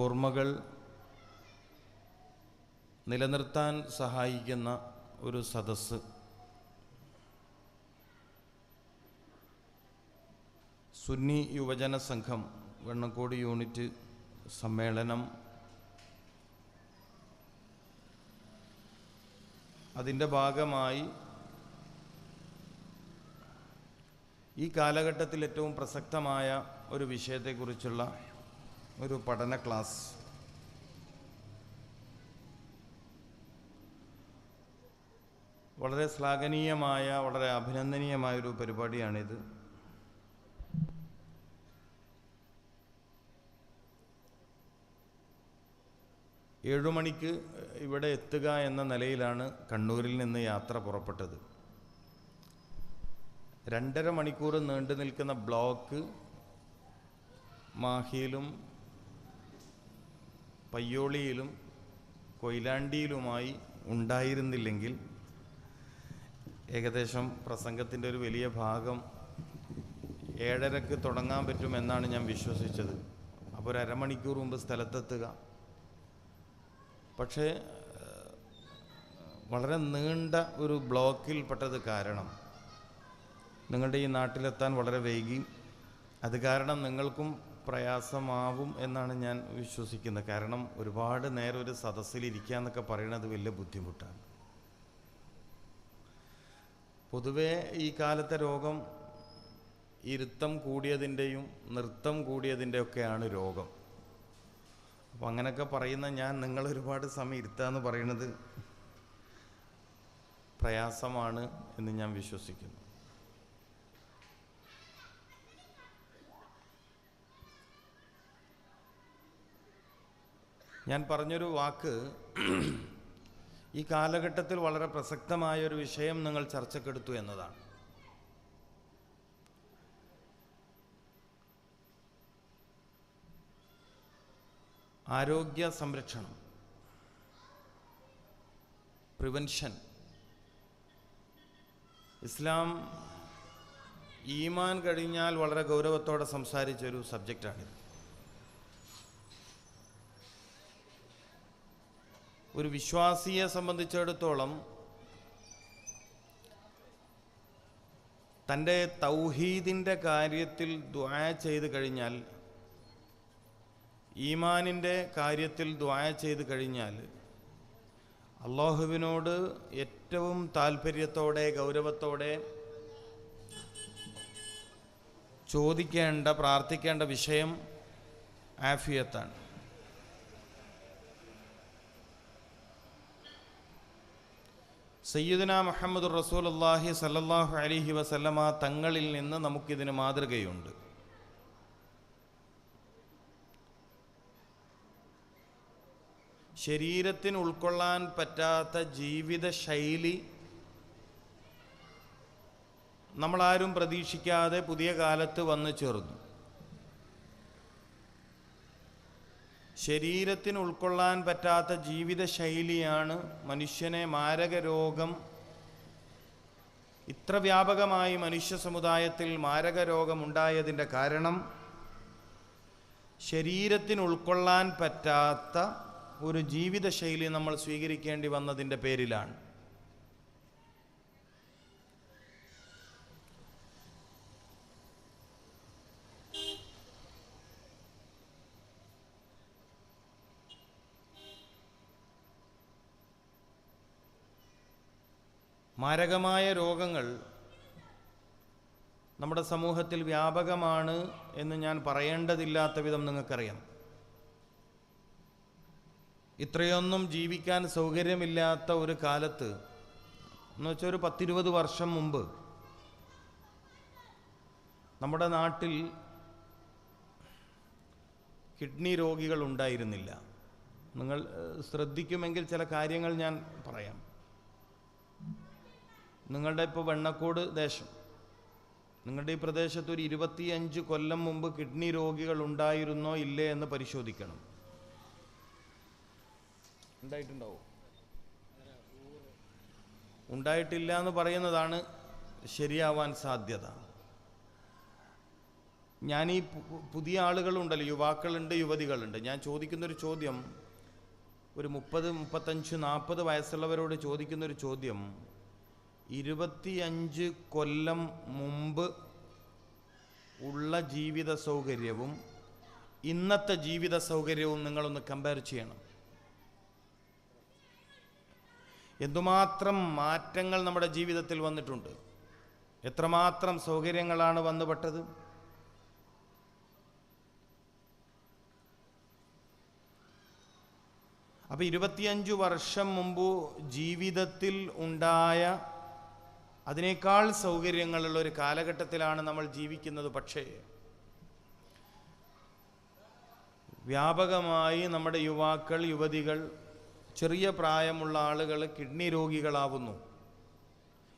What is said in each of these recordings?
ഓർമ്മകൾ നിലനിർത്താൻ സഹായിക്കുന്ന ഒരു സദസ്സ്. സുന്നി യുവജന സംഘം വെണ്ണക്കോട് യൂണിറ്റ് സമ്മേളനം. അതിന്റെ ഭാഗമായി ഈ കാലഘട്ടത്തിൽ ഏറ്റവും പ്രസക്തമായ ഒരു വിഷയത്തെക്കുറിച്ചുള്ള ഒരു പഠന ക്ലാസ്. വളരെ ശ്ലാഘനീയമായ വളരെ അഭിനന്ദനീയമായൊരു പരിപാടിയാണിത്. ഏഴുമണിക്ക് ഇവിടെ എത്തുക എന്ന നിലയിലാണ് കണ്ണൂരിൽ നിന്ന് യാത്ര പുറപ്പെട്ടത്. രണ്ടര മണിക്കൂർ നീണ്ടു നിൽക്കുന്ന ബ്ലോക്ക് മാഹിയിലും പയ്യോളിയിലും കൊയിലാണ്ടിയിലുമായി ഉണ്ടായിരുന്നില്ലെങ്കിൽ ഏകദേശം പ്രസംഗത്തിന്റെ ഒരു വലിയ ഭാഗം ഏഴരക്ക് തുടങ്ങാൻ പറ്റുമെന്നാണ് ഞാൻ വിശ്വസിച്ചത്. അപ്പോൾ ഒരു അരമണിക്കൂർ മുമ്പ് സ്ഥലത്തെത്തുക. പക്ഷേ വളരെ നീണ്ട ഒരു ബ്ലോക്കിൽപ്പെട്ടത് കാരണം നിങ്ങളുടെ ഈ നാട്ടിലെത്താൻ വളരെ വൈകി. അത് കാരണം നിങ്ങൾക്കും പ്രയാസമാവും എന്നാണ് ഞാൻ വിശ്വസിക്കുന്നത്. കാരണം ഒരുപാട് നേരം ഒരു സദസ്സിലിരിക്കുക എന്നൊക്കെ പറയുന്നത് വലിയ ബുദ്ധിമുട്ടാണ്. പൊതുവേ ഈ കാലത്തെ രോഗം ഇരുത്തം കൂടിയതിന്റെയും നൃത്തം കൂടിയതിന്റെയൊക്കെയാണ് രോഗം. അപ്പം അങ്ങനെയൊക്കെ പറയുന്ന ഞാൻ നിങ്ങൾ ഒരുപാട് സമയം ഇരുത്തുക എന്ന് പറയുന്നത് പ്രയാസമാണ് എന്ന് ഞാൻ വിശ്വസിക്കുന്നു. ഞാൻ പറഞ്ഞൊരു വാക്ക്. ഈ കാലഘട്ടത്തിൽ വളരെ പ്രസക്തമായ ഒരു വിഷയം നിങ്ങൾ ചർച്ചക്കെടുത്തു എന്നതാണ്. ആരോഗ്യ സംരക്ഷണം പ്രിവെൻഷൻ ഇസ്ലാം ഈമാൻ കഴിഞ്ഞാൽ വളരെ ഗൗരവത്തോടെ സംസാരിച്ചൊരു സബ്ജക്റ്റാണിത്. ഒരു വിശ്വാസിയെ സംബന്ധിച്ചിടത്തോളം തന്റെ തൗഹീദിന്റെ കാര്യത്തിൽ ദ്വായ ചെയ്ത് കഴിഞ്ഞാൽ ഈമാനിന്റെ കാര്യത്തിൽ ദ്വായ ചെയ്ത് കഴിഞ്ഞാൽ അള്ളാഹുവിനോട് ഏറ്റവും താല്പര്യത്തോടെ ഗൗരവത്തോടെ ചോദിക്കേണ്ട പ്രാർത്ഥിക്കേണ്ട വിഷയം ആഫിയത്താണ്. സയ്യിദന മുഹമ്മദ് റസൂലുള്ളാഹി സല്ലാഹു അലൈഹി വസല്ലമ തങ്ങളിൽ നിന്ന് നമുക്കിതിന് മാതൃകയുണ്ട്. ശരീരത്തിന് ഉൾക്കൊള്ളാൻ പറ്റാത്ത ജീവിത ശൈലി നമ്മളാരും പ്രതീക്ഷിക്കാതെ പുതിയ കാലത്ത് വന്നു ചേർന്നു. ശരീരത്തിന് ഉൾക്കൊള്ളാൻ പറ്റാത്ത ജീവിത ശൈലിയാണ് മനുഷ്യനെ മാരക രോഗം ഇത്ര വ്യാപകമായി മനുഷ്യ സമുദായത്തിൽ മാരക രോഗമുണ്ടായതിന്റെ കാരണം ശരീരത്തിന് ഉൾക്കൊള്ളാൻ പറ്റാത്ത ഒരു ജീവിതശൈലി നമ്മൾ സ്വീകരിക്കേണ്ടി വന്നതിന്റെ പേരിലാണ്. മാരകമായ രോഗങ്ങൾ നമ്മുടെ സമൂഹത്തിൽ വ്യാപകമാണ് എന്ന് ഞാൻ പറയേണ്ടതില്ലാത്ത വിധം നിങ്ങൾക്കറിയാം. ഇത്രയൊന്നും ജീവിക്കാൻ സൗകര്യമില്ലാത്ത ഒരു കാലത്ത് എന്ന് വെച്ചാൽ ഒരു പത്തിരുപത് വർഷം മുമ്പ് നമ്മുടെ നാട്ടിൽ കിഡ്നി രോഗികൾ ഉണ്ടായിരുന്നില്ല. നിങ്ങൾ ശ്രദ്ധിക്കുമെങ്കിൽ ചില കാര്യങ്ങൾ ഞാൻ പറയാം. നിങ്ങളുടെ ഇപ്പോൾ വെണ്ണക്കോട് ദേശം. നിങ്ങളുടെ ഈ പ്രദേശത്ത് ഒരു ഇരുപത്തിയഞ്ച് കൊല്ലം മുമ്പ് കിഡ്നി രോഗികൾ ഉണ്ടായിരുന്നോ ഇല്ലേ എന്ന് പരിശോധിക്കണം. ഉണ്ടായിട്ടുണ്ടാവോ? ഉണ്ടായിട്ടില്ല എന്ന് പറയുന്നതാണ് ശരിയാവാൻ സാധ്യത. ഞാൻ ഈ പുതിയ ആളുകളുണ്ടല്ലോ യുവാക്കളുണ്ട് യുവതികളുണ്ട്. ഞാൻ ചോദിക്കുന്നൊരു ചോദ്യം ഒരു മുപ്പത് മുപ്പത്തഞ്ച് നാൽപ്പത് വയസ്സുള്ളവരോട് ചോദിക്കുന്നൊരു ചോദ്യം ഇരുപത്തിയഞ്ച് കൊല്ലം മുമ്പ് ഉള്ള ജീവിത സൗകര്യവും ഇന്നത്തെ ജീവിത സൗകര്യവും നിങ്ങളൊന്ന് കമ്പയർ ചെയ്യണം. എന്തുമാത്രം മാറ്റങ്ങൾ നമ്മുടെ ജീവിതത്തിൽ വന്നിട്ടുണ്ട്? എത്രമാത്രം സൗകര്യങ്ങളാണ് വന്നുപെട്ടത്? അപ്പോൾ ഇരുപത്തിയഞ്ച് വർഷം മുമ്പ് ജീവിതത്തിൽ ഉണ്ടായ അതിനേക്കാൾ സൗകര്യങ്ങളുള്ള ഒരു കാലഘട്ടത്തിലാണ് നമ്മൾ ജീവിക്കുന്നത്. പക്ഷേ വ്യാപകമായി നമ്മുടെ യുവാക്കൾ യുവതികൾ ചെറിയ പ്രായമുള്ള ആളുകൾ കിഡ്നി രോഗികളാവുന്നു.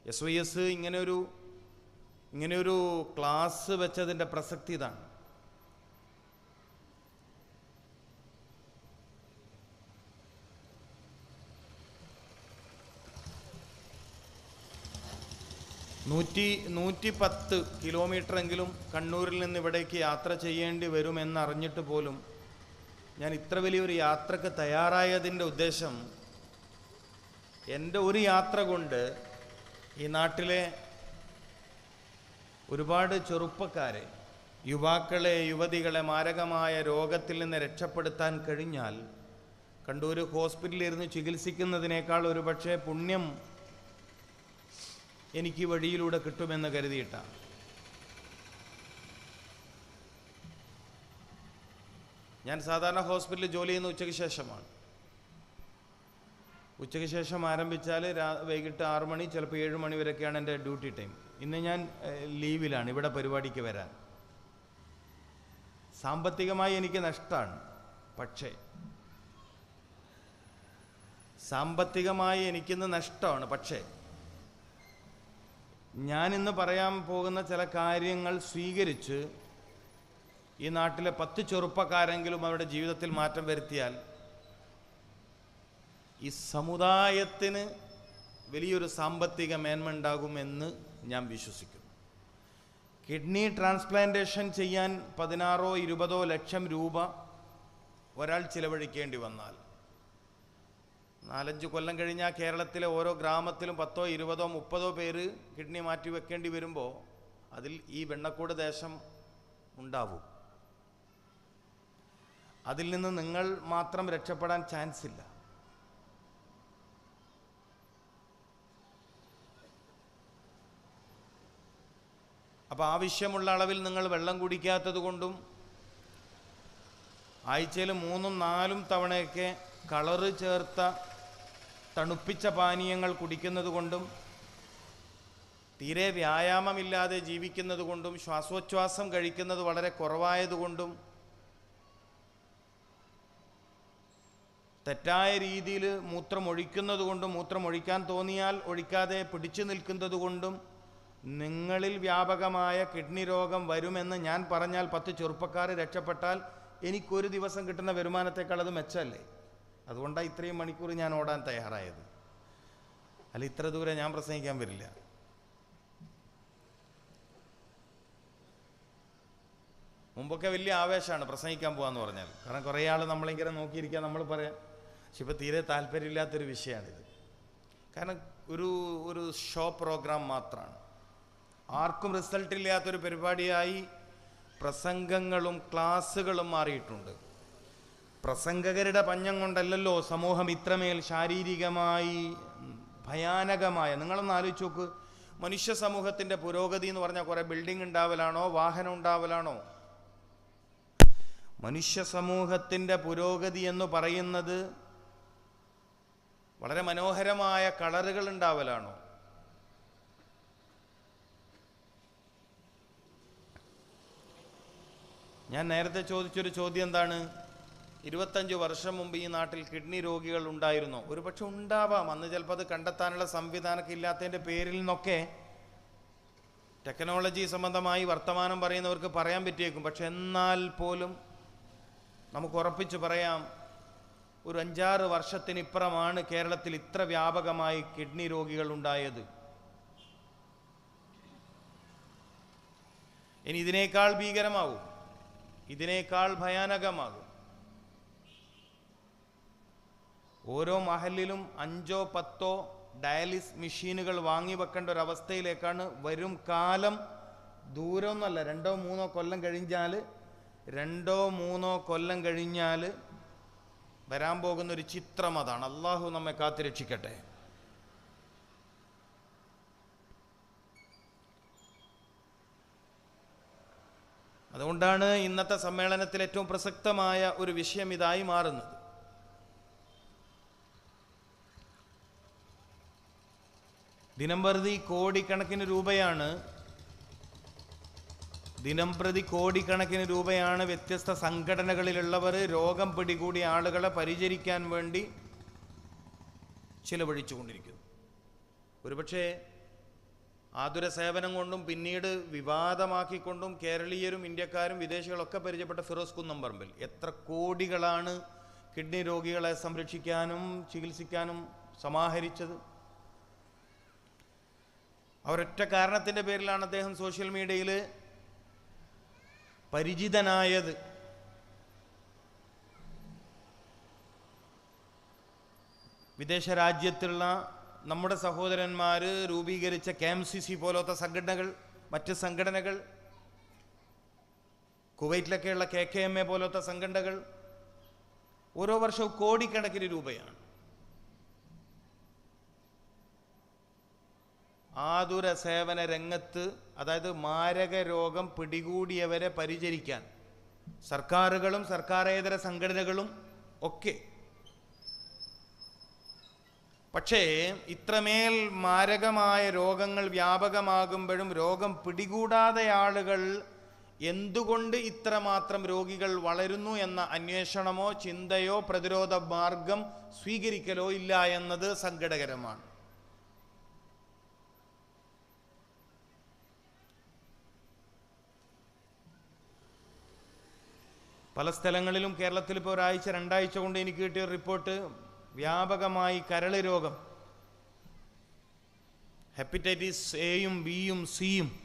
എസ് വൈ എസ് ഇങ്ങനെയൊരു ഇങ്ങനെയൊരു ക്ലാസ് വെച്ചതിന്റെ പ്രസക്തി ഇതാണ്. നൂറ്റി നൂറ്റി പത്ത് കിലോമീറ്ററെങ്കിലും കണ്ണൂരിൽ നിന്ന് ഇവിടേക്ക് യാത്ര ചെയ്യേണ്ടി വരുമെന്നറിഞ്ഞിട്ട് പോലും ഞാൻ ഇത്ര വലിയൊരു യാത്രയ്ക്ക് തയ്യാറായതിന്റെ ഉദ്ദേശം എന്റെ ഒരു യാത്ര കൊണ്ട് ഈ നാട്ടിലെ ഒരുപാട് ചെറുപ്പക്കാരെ യുവാക്കളെ യുവതികളെ മാരകമായ രോഗത്തിൽ നിന്ന് രക്ഷപ്പെടുത്താൻ കഴിഞ്ഞാൽ കണ്ടൂർ ഹോസ്പിറ്റലിൽ ഇരുന്ന് ചികിത്സിക്കുന്നതിനേക്കാൾ ഒരുപക്ഷെ പുണ്യം എനിക്ക് വഴിയിലൂടെ കിട്ടുമെന്ന് കരുതിയിട്ടാണ് ഞാൻ സാധാരണ ഹോസ്പിറ്റലിൽ ജോലി ചെയ്യുന്ന ഉച്ചയ്ക്ക് ശേഷമാണ്. ഉച്ചയ്ക്ക് ശേഷം ആരംഭിച്ചാൽ രാ വൈകിട്ട് ആറ് മണി ചിലപ്പോൾ ഏഴ് മണി വരെയൊക്കെയാണ് എന്റെ ഡ്യൂട്ടി ടൈം. ഇന്ന് ഞാൻ ലീവിലാണ് ഇവിടെ പരിപാടിക്ക് വരാൻ. സാമ്പത്തികമായി എനിക്ക് നഷ്ടമാണ് പക്ഷേ. സാമ്പത്തികമായി എനിക്കിന്ന് നഷ്ടമാണ് പക്ഷേ. ഞാനിന്ന് പറയാൻ പോകുന്ന ചില കാര്യങ്ങൾ സ്വീകരിച്ച് ഈ നാട്ടിലെ പത്ത് ചെറുപ്പക്കാരെങ്കിലും അവരുടെ ജീവിതത്തിൽ മാറ്റം വരുത്തിയാൽ ഈ സമുദായത്തിന് വലിയൊരു സാമ്പത്തിക മേന്മ ഉണ്ടാകുമെന്ന് ഞാൻ വിശ്വസിക്കുന്നു. കിഡ്നി ട്രാൻസ്പ്ലാന്റേഷൻ ചെയ്യാൻ പതിനാറോ ഇരുപതോ ലക്ഷം രൂപ ഒരാൾ ചിലവഴിക്കേണ്ടി വന്നാൽ നാലഞ്ച് കൊല്ലം കഴിഞ്ഞാൽ കേരളത്തിലെ ഓരോ ഗ്രാമത്തിലും പത്തോ ഇരുപതോ മുപ്പതോ പേര് കിഡ്നി മാറ്റി വെക്കേണ്ടി വരുമ്പോൾ അതിൽ ഈ വെണ്ണക്കൂട് ദേശം ഉണ്ടാവും. അതിൽ നിന്ന് നിങ്ങൾ മാത്രം രക്ഷപ്പെടാൻ ചാൻസ് ഇല്ല. അപ്പോൾ ആവശ്യമുള്ള അളവിൽ നിങ്ങൾ വെള്ളം കുടിക്കാത്തത് കൊണ്ടും ആഴ്ചയിൽ മൂന്നും നാലും തവണയൊക്കെ കളറ് ചേർത്ത തണുപ്പിച്ച പാനീയങ്ങൾ കുടിക്കുന്നത് കൊണ്ടും തീരെ വ്യായാമമില്ലാതെ ജീവിക്കുന്നത് കൊണ്ടും ശ്വാസോച്ഛ്വാസം കഴിക്കുന്നത് വളരെ കുറവായതുകൊണ്ടും തെറ്റായ രീതിയിൽ മൂത്രമൊഴിക്കുന്നത് കൊണ്ടും മൂത്രമൊഴിക്കാൻ തോന്നിയാൽ ഒഴിക്കാതെ പിടിച്ചു നിൽക്കുന്നത് കൊണ്ടും നിങ്ങളിൽ വ്യാപകമായ കിഡ്നി രോഗം വരുമെന്ന് ഞാൻ പറഞ്ഞാൽ പത്ത് ചെറുപ്പക്കാർ രക്ഷപ്പെട്ടാൽ എനിക്കൊരു ദിവസം കിട്ടുന്ന വരുമാനത്തെക്കാൾ അത് മെച്ചമല്ലേ? അതുകൊണ്ടാണ് ഇത്രയും മണിക്കൂർ ഞാൻ ഓടാൻ തയ്യാറായത്. അല്ല ഇത്ര ദൂരെ ഞാൻ പ്രസംഗിക്കാൻ വരില്ല. മുമ്പൊക്കെ വലിയ ആവേശമാണ് പ്രസംഗിക്കാൻ പോകാന്ന് പറഞ്ഞാൽ. കാരണം കുറേ ആൾ നമ്മളിങ്ങനെ നോക്കിയിരിക്കാൻ നമ്മൾ പറയാം പക്ഷെ ഇപ്പോൾ തീരെ താല്പര്യമില്ലാത്തൊരു വിഷയമാണിത്. കാരണം ഒരു ഒരു ഷോ പ്രോഗ്രാം മാത്രമാണ് ആർക്കും റിസൾട്ട് ഇല്ലാത്തൊരു പരിപാടിയായി പ്രസംഗങ്ങളും ക്ലാസ്സുകളും മാറിയിട്ടുണ്ട്. പ്രസംഗകരുടെ പഞ്ഞം കൊണ്ടല്ലല്ലോ സമൂഹം ഇത്രമേൽ ശാരീരികമായി ഭയാനകമായ. നിങ്ങളൊന്ന് ആലോചിച്ച് നോക്ക്. മനുഷ്യ സമൂഹത്തിന്റെ പുരോഗതി എന്ന് പറഞ്ഞാൽ കുറേ ബിൽഡിംഗ് ഉണ്ടാവലാണോ വാഹനം ഉണ്ടാവലാണോ? മനുഷ്യ സമൂഹത്തിന്റെ പുരോഗതി എന്ന് പറയുന്നത് വളരെ മനോഹരമായ കളറുകൾ ഉണ്ടാവലാണോ? ഞാൻ നേരത്തെ ചോദിച്ചൊരു ചോദ്യം എന്താണ്? ഇരുപത്തഞ്ച് വർഷം മുമ്പ് ഈ നാട്ടിൽ കിഡ്നി രോഗികൾ ഉണ്ടായിരുന്നു. ഒരു പക്ഷെ ഉണ്ടാവാം. അന്ന് ചിലപ്പോൾ അത് കണ്ടെത്താനുള്ള സംവിധാനമൊക്കെ ഇല്ലാത്തതിന്റെ പേരിൽ നിന്നൊക്കെ ടെക്നോളജി സംബന്ധമായി വർത്തമാനം പറയുന്നവർക്ക് പറയാൻ പറ്റിയേക്കും. പക്ഷെ എന്നാൽ പോലും നമുക്ക് ഉറപ്പിച്ച് പറയാം ഒരു അഞ്ചാറ് വർഷത്തിനിപ്പുറമാണ് കേരളത്തിൽ ഇത്ര വ്യാപകമായി കിഡ്നി രോഗികൾ ഉണ്ടായത്. ഇനി ഇതിനേക്കാൾ ഭീകരമാവും. ഇതിനേക്കാൾ ഭയാനകമാകും. ഓരോ മഹലിലും അഞ്ചോ പത്തോ ഡയാലിസ് മെഷീനുകൾ വാങ്ങി വെക്കേണ്ട ഒരു അവസ്ഥയിലേക്കാണ് വരും കാലം. ദൂരമൊന്നുമല്ല രണ്ടോ മൂന്നോ കൊല്ലം കഴിഞ്ഞാൽ രണ്ടോ മൂന്നോ കൊല്ലം കഴിഞ്ഞാൽ വരാൻ പോകുന്ന ഒരു ചിത്രം അതാണ്. അള്ളാഹു നമ്മെ കാത്തുരക്ഷിക്കട്ടെ അതുകൊണ്ടാണ് ഇന്നത്തെ സമ്മേളനത്തിൽ ഏറ്റവും പ്രസക്തമായ ഒരു വിഷയം ഇതായി മാറുന്നത്. ദിനംപ്രതി കോടിക്കണക്കിന് രൂപയാണ് ദിനംപ്രതി കോടിക്കണക്കിന് രൂപയാണ് വ്യത്യസ്ത സംഘടനകളിലുള്ളവർ രോഗം പിടികൂടിയ ആളുകളെ പരിചരിക്കാൻ വേണ്ടി ചിലവഴിച്ചു കൊണ്ടിരിക്കുന്നു ഒരുപക്ഷെ ആതുര സേവനം കൊണ്ടും പിന്നീട് വിവാദമാക്കിക്കൊണ്ടും കേരളീയരും ഇന്ത്യക്കാരും വിദേശികളൊക്കെ പരിചയപ്പെട്ട ഫിറോസ് കുന്നംപറമ്പിൽ എത്ര കോടികളാണ് കിഡ്നി രോഗികളെ സംരക്ഷിക്കാനും ചികിത്സിക്കാനും സമാഹരിച്ചത്. അവരൊറ്റ കാരണത്തിന്റെ പേരിലാണ് അദ്ദേഹം സോഷ്യൽ മീഡിയയിൽ പരിചിതനായത്. വിദേശ രാജ്യത്തുള്ള നമ്മുടെ സഹോദരന്മാർ രൂപീകരിച്ച കെ എം സി സി പോലത്തെ സംഘടനകൾ മറ്റ് സംഘടനകൾ കുവൈറ്റിലൊക്കെയുള്ള കെ കെ എം എ പോലത്തെ സംഘടനകൾ ഓരോ വർഷവും കോടിക്കണക്കിന് രൂപയാണ്. ആതുര സേവന രംഗത്ത് അതായത് മാരക രോഗം പിടികൂടിയവരെ പരിചരിക്കാൻ സർക്കാരുകളും സർക്കാരേതര സംഘടനകളും ഒക്കെ. പക്ഷേ ഇത്രമേൽ മാരകമായ രോഗങ്ങൾ വ്യാപകമാകുമ്പോഴും രോഗം പിടികൂടാതെ ആളുകൾ എന്തുകൊണ്ട് ഇത്രമാത്രം രോഗികൾ വളരുന്നു എന്ന അന്വേഷണമോ ചിന്തയോ പ്രതിരോധ മാർഗം സ്വീകരിക്കലോ ഇല്ല എന്നത് സങ്കടകരമാണ്. പല സ്ഥലങ്ങളിലും കേരളത്തിൽ ഇപ്പോൾ ഒരാഴ്ച രണ്ടാഴ്ച കൊണ്ട് എനിക്ക് കിട്ടിയ റിപ്പോർട്ട് വ്യാപകമായി കരൾ രോഗം. ഹെപ്പറ്റൈറ്റിസ് എയും ബിയും സിയും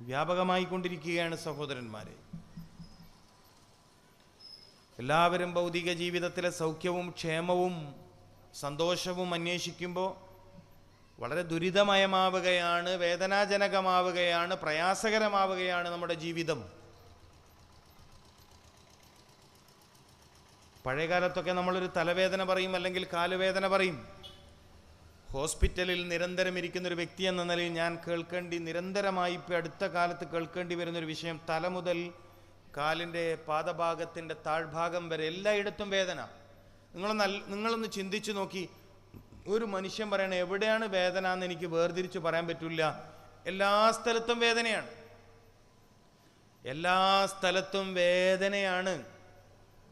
വ്യാപകമായി കൊണ്ടിരിക്കുകയാണ് സഹോദരന്മാരെ. എല്ലാവരും ഭൗതിക ജീവിതത്തിലെ സൗഖ്യവും ക്ഷേമവും സന്തോഷവും അന്വേഷിക്കുമ്പോൾ വളരെ ദുരിതമയമാവുകയാണ് വേദനാജനകമാവുകയാണ് പ്രയാസകരമാവുകയാണ് നമ്മുടെ ജീവിതം. പഴയ കാലത്തൊക്കെ നമ്മളൊരു തലവേദന പറയും അല്ലെങ്കിൽ കാലുവേദന പറയും. ഹോസ്പിറ്റലിൽ നിരന്തരം ഇരിക്കുന്ന ഒരു വ്യക്തി എന്ന നിലയിൽ ഞാൻ കേൾക്കേണ്ടി നിരന്തരമായി ഇപ്പോൾ അടുത്ത കാലത്ത് കേൾക്കേണ്ടി വരുന്നൊരു വിഷയം തല മുതൽ കാലിന്റെ പാദഭാഗത്തിന്റെ താഴ്ഭാഗം വരെ എല്ലായിടത്തും വേദന. നിങ്ങൾ അൽ- നിങ്ങളൊന്ന് ചിന്തിച്ചു നോക്കി. ഒരു മനുഷ്യൻ പറയണ എവിടെയാണ് വേദന എന്ന് എനിക്ക് വേർതിരിച്ച് പറയാൻ പറ്റില്ല. എല്ലാ സ്ഥലത്തും വേദനയാണ്. എല്ലാ സ്ഥലത്തും വേദനയാണ്.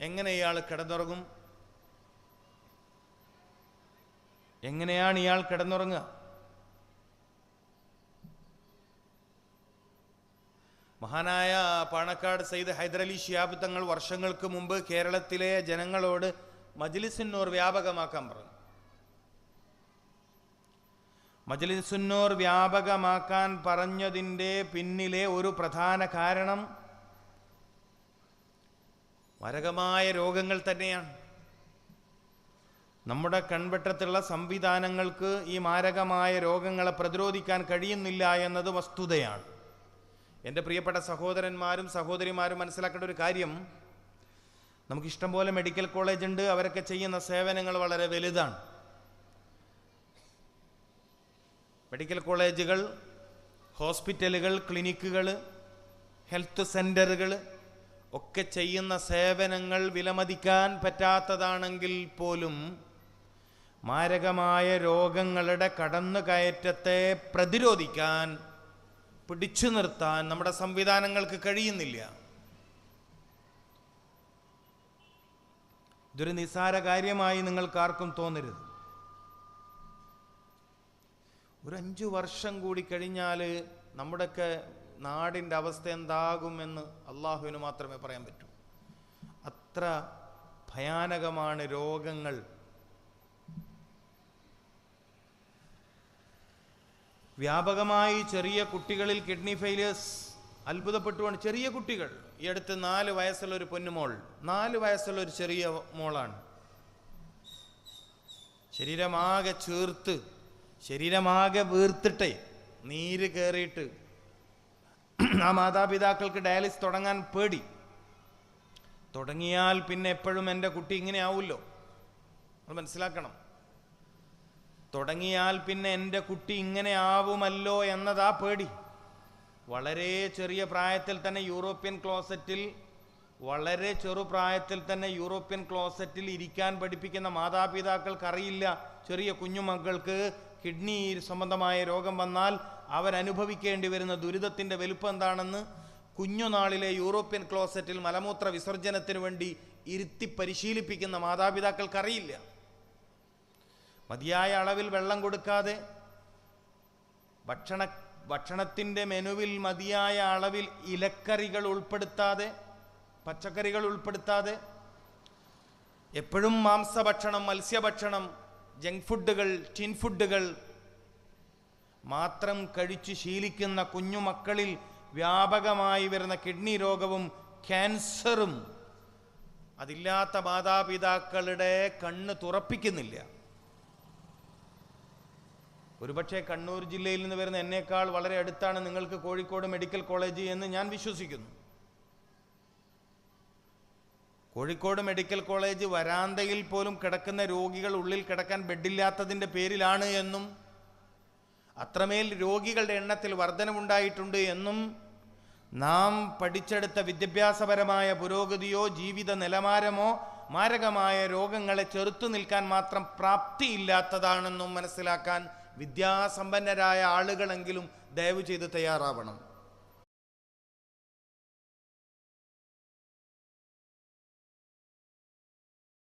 എങ്ങനെ ഇയാൾ കിടന്നുറങ്ങും? എങ്ങനെയാണ് ഇയാൾ കിടന്നുറങ്ങുക? മഹാനായ പാണക്കാട് സയ്യിദ് ഹൈദരലി ഷിയാബ് തങ്ങൾ വർഷങ്ങൾക്ക് മുമ്പ് കേരളത്തിലെ ജനങ്ങളോട് മജ്ലിസുന്നൂർ വ്യാപകമാക്കാൻ പറഞ്ഞു. മജ്ലിസുന്നൂർ വ്യാപകമാക്കാൻ പറഞ്ഞതിന്റെ പിന്നിലെ ഒരു പ്രധാന കാരണം മരകമായ രോഗങ്ങൾ തന്നെയാണ്. നമ്മുടെ കൺവെട്ടത്തുള്ള സംവിധാനങ്ങൾക്ക് ഈ മാരകമായ രോഗങ്ങളെ പ്രതിരോധിക്കാൻ കഴിയുന്നില്ല എന്നത് വസ്തുതയാണ്. എന്റെ പ്രിയപ്പെട്ട സഹോദരന്മാരും സഹോദരിമാരും മനസ്സിലാക്കേണ്ട ഒരു കാര്യം നമുക്കിഷ്ടം ഇഷ്ടംപോലെ മെഡിക്കൽ കോളേജ് ഉണ്ട് അവരൊക്കെ ചെയ്യുന്ന സേവനങ്ങൾ വളരെ വലുതാണ്. മെഡിക്കൽ കോളേജുകൾ ഹോസ്പിറ്റലുകൾ ക്ലിനിക്കുകൾ ഹെൽത്ത് സെന്ററുകൾ ഒക്കെ ചെയ്യുന്ന സേവനങ്ങൾ വിലമതിക്കാൻ പറ്റാത്തതാണെങ്കിൽ പോലും മാരകമായ രോഗങ്ങളുടെ കടന്നു കയറ്റത്തെ പ്രതിരോധിക്കാൻ പിടിച്ചു നിർത്താൻ നമ്മുടെ സംവിധാനങ്ങൾക്ക് കഴിയുന്നില്ല. ഇതൊരു നിസ്സാര കാര്യമായി നിങ്ങൾക്കാർക്കും തോന്നരുത്. ഒരു അഞ്ചു വർഷം കൂടി കഴിഞ്ഞാൽ നമ്മുടെയൊക്കെ നാടിന്റെ അവസ്ഥ എന്താകുമെന്ന് അള്ളാഹുവിന് മാത്രമേ പറയാൻ പറ്റൂ. അത്ര ഭയാനകമാണ് രോഗങ്ങൾ. വ്യാപകമായി ചെറിയ കുട്ടികളിൽ കിഡ്നി ഫെയിലിയേഴ്സ് അത്ഭുതപ്പെട്ടുകൊണ്ട് ചെറിയ കുട്ടികൾ. ഈ അടുത്ത് നാല് വയസ്സുള്ള ഒരു പൊന്നുമോൾ. നാല് വയസ്സുള്ള ഒരു ചെറിയ മോളാണ്. ശരീരമാകെ ചേർത്ത് ശരീരമാകെ വീർത്തിട്ടേ നീര് കയറിയിട്ട് ആ മാതാപിതാക്കൾക്ക് ഡയാലിസ് തുടങ്ങാൻ പേടി. തുടങ്ങിയാൽ പിന്നെ എപ്പോഴും എന്റെ കുട്ടി ഇങ്ങനെ ആവുമല്ലോ. അത് മനസ്സിലാക്കണം. തുടങ്ങിയാൽ പിന്നെ എന്റെ കുട്ടി ഇങ്ങനെ ആവുമല്ലോ എന്നതാ പേടി. വളരെ ചെറിയ പ്രായത്തിൽ തന്നെ യൂറോപ്യൻ ക്ലോസറ്റിൽ വളരെ ചെറുപ്രായത്തിൽ തന്നെ യൂറോപ്യൻ ക്ലോസറ്റിൽ ഇരിക്കാൻ പഠിപ്പിക്കുന്ന മാതാപിതാക്കൾക്കറിയില്ല. ചെറിയ കുഞ്ഞുമക്കൾക്ക് കിഡ്നി സംബന്ധമായ രോഗം വന്നാൽ അവരനുഭവിക്കേണ്ടി വരുന്ന ദുരിതത്തിന്റെ വലുപ്പം എന്താണെന്ന് കുഞ്ഞുനാളിലെ യൂറോപ്യൻ ക്ലോസറ്റിൽ മലമൂത്ര വിസർജനത്തിന് വേണ്ടി ഇരുത്തി പരിശീലിപ്പിക്കുന്ന മാതാപിതാക്കൾക്കറിയില്ല. മതിയായ അളവിൽ വെള്ളം കൊടുക്കാതെ ഭക്ഷണ ഭക്ഷണത്തിന്റെ മെനുവിൽ മതിയായ അളവിൽ ഇലക്കറികൾ ഉൾപ്പെടുത്താതെ പച്ചക്കറികൾ ഉൾപ്പെടുത്താതെ എപ്പോഴും മാംസഭക്ഷണം മത്സ്യഭക്ഷണം ജങ്ക് ഫുഡുകൾ ടിൻ ഫുഡുകൾ മാത്രം കഴിച്ച് ശീലിക്കുന്ന കുഞ്ഞുമക്കളിൽ വ്യാപകമായി വരുന്ന കിഡ്നി രോഗവും ക്യാൻസറും. അതില്ലാത്ത മാതാപിതാക്കളുടെ കണ്ണ് തുറപ്പിക്കുന്നില്ല. ഒരുപക്ഷെ കണ്ണൂർ ജില്ലയിൽ നിന്ന് വരുന്ന എന്നേക്കാൾ വളരെ അടുത്താണ് നിങ്ങൾക്ക് കോഴിക്കോട് മെഡിക്കൽ കോളേജ് എന്ന് ഞാൻ വിശ്വസിക്കുന്നു. കോഴിക്കോട് മെഡിക്കൽ കോളേജ് വരാന്തയിൽ പോലും കിടക്കുന്ന രോഗികൾ ഉള്ളിൽ കിടക്കാൻ ബെഡില്ലാത്തതിന്റെ പേരിലാണ് എന്നും അത്രമേൽ രോഗികളുടെ എണ്ണത്തിൽ വർധനമുണ്ടായിട്ടുണ്ട് എന്നും നാം പഠിച്ചെടുത്ത വിദ്യാഭ്യാസപരമായ പുരോഗതിയോ ജീവിത നിലവാരമോ മാരകമായ രോഗങ്ങളെ ചെറുത്തു നിൽക്കാൻ മാത്രം പ്രാപ്തിയില്ലാത്തതാണെന്നും മനസ്സിലാക്കാൻ വിദ്യാസമ്പന്നരായ ആളുകളെങ്കിലും ദയവ് ചെയ്ത് തയ്യാറാവണം.